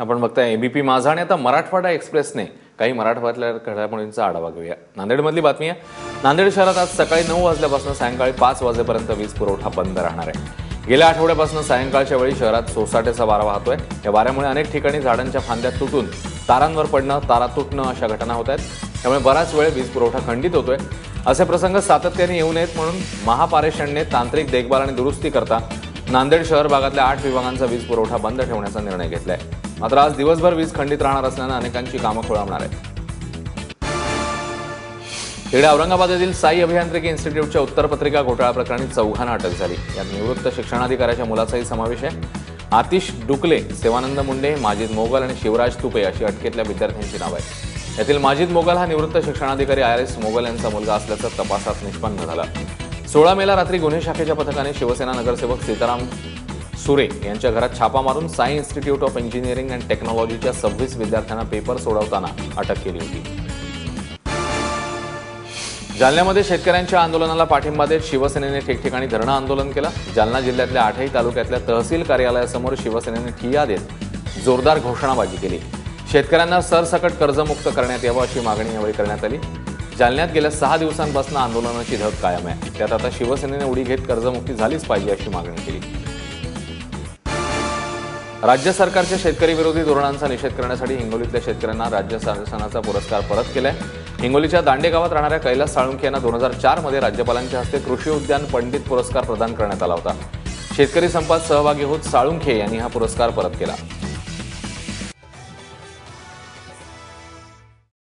आपण बघताय एबीपी माझा आणि आता मराठवाडा एक्सप्रेसने काही मराठवाड्यातल्या घडामोडींचा आढावा घेऊया. नांदेडमधली बातमी आहे. नांदेड शहरात आज सकाळी नऊ वाजल्यापासून सायंकाळी पाच वाजेपर्यंत वीज पुरवठा बंद राहणार आहे. गेल्या आठवड्यापासून सायंकाळच्या वेळी शहरात सोसाट्याचा वारा वाहतोय. या वाऱ्यामुळे अनेक ठिकाणी झाडांच्या फांद्या तुटून तारांवर पडणं तारा तुटणं अशा घटना होत आहेत. त्यामुळे बराच वेळ वीज पुरवठा खंडित होतोय. असे प्रसंग सातत्याने येऊ नयेत म्हणून महापारेषणने तांत्रिक देखभाल आणि दुरुस्ती करता नांदेड शहर भागातल्या आठ विभागांचा वीज पुरवठा बंद ठेवण्याचा निर्णय घेतला आहे मात्र आज दिवसभर वीज खंडित राहणार असल्यानं अनेकांची कामं खोळंबणार आहेत. तिकडे औरंगाबाद येथील साई अभियांत्रिकी इन्स्टिट्यूटच्या उत्तरपत्रिका घोटाळा प्रकरणी चौघांना अटक झाली. यात निवृत्त शिक्षणाधिकाऱ्याच्या मुलाचाही समावेश आहे. आतिश डुकले सेवानंद मुंडे माजिद मोगल आणि शिवराज तुपे अशी अटकेतल्या विद्यार्थ्यांची नावं आहेत. यातील माजिद मोगल हा निवृत्त शिक्षणाधिकारी आर एस मोगल यांचा मुलगा असल्याचं तपासात निष्पन्न झालं. सोळा मेला रात्री गुन्हे शाखेच्या पथकाने शिवसेना नगरसेवक सीताराम सुरे यांच्या घरात छापा मारून Sai institute of engineering and टेक्नॉलॉजीच्या सव्वीस विद्यार्थ्यांना पेपर सोडवताना अटक केली होती. जालन्यामध्ये शेतकऱ्यांच्या आंदोलनाला पाठिंबा देत शिवसेनेने ठिकठिकाणी धरणं आंदोलन केलं. जालना जिल्ह्यातल्या आठही तालुक्यातल्या तहसील कार्यालयासमोर शिवसेनेने ठिय्या देत जोरदार घोषणाबाजी केली. शेतकऱ्यांना सरसकट कर्जमुक्त करण्यात यावं अशी मागणी यावेळी करण्यात आली. जालन्यात गेल्या सहा दिवसांपासून आंदोलनाची धग कायम आहे. त्यात आता शिवसेनेने उडी घेत कर्जमुक्ती झालीच पाहिजे अशी मागणी केली. राज्य सरकारच्या शेतकरी विरोधी धोरणांचा निषेध करण्यासाठी हिंगोलीतल्या शेतकऱ्यांना राज्य शासनाचा पुरस्कार परत केलाय. हिंगोलीच्या दांडे गावात राहणाऱ्या कैलास साळुंखे यांना दोन हजार चारमध्ये राज्यपालांच्या हस्ते कृषी उद्यान पंडित पुरस्कार प्रदान करण्यात आला होता. शेतकरी संपात सहभागी होत साळुंखे यांनी हा पुरस्कार परत केला.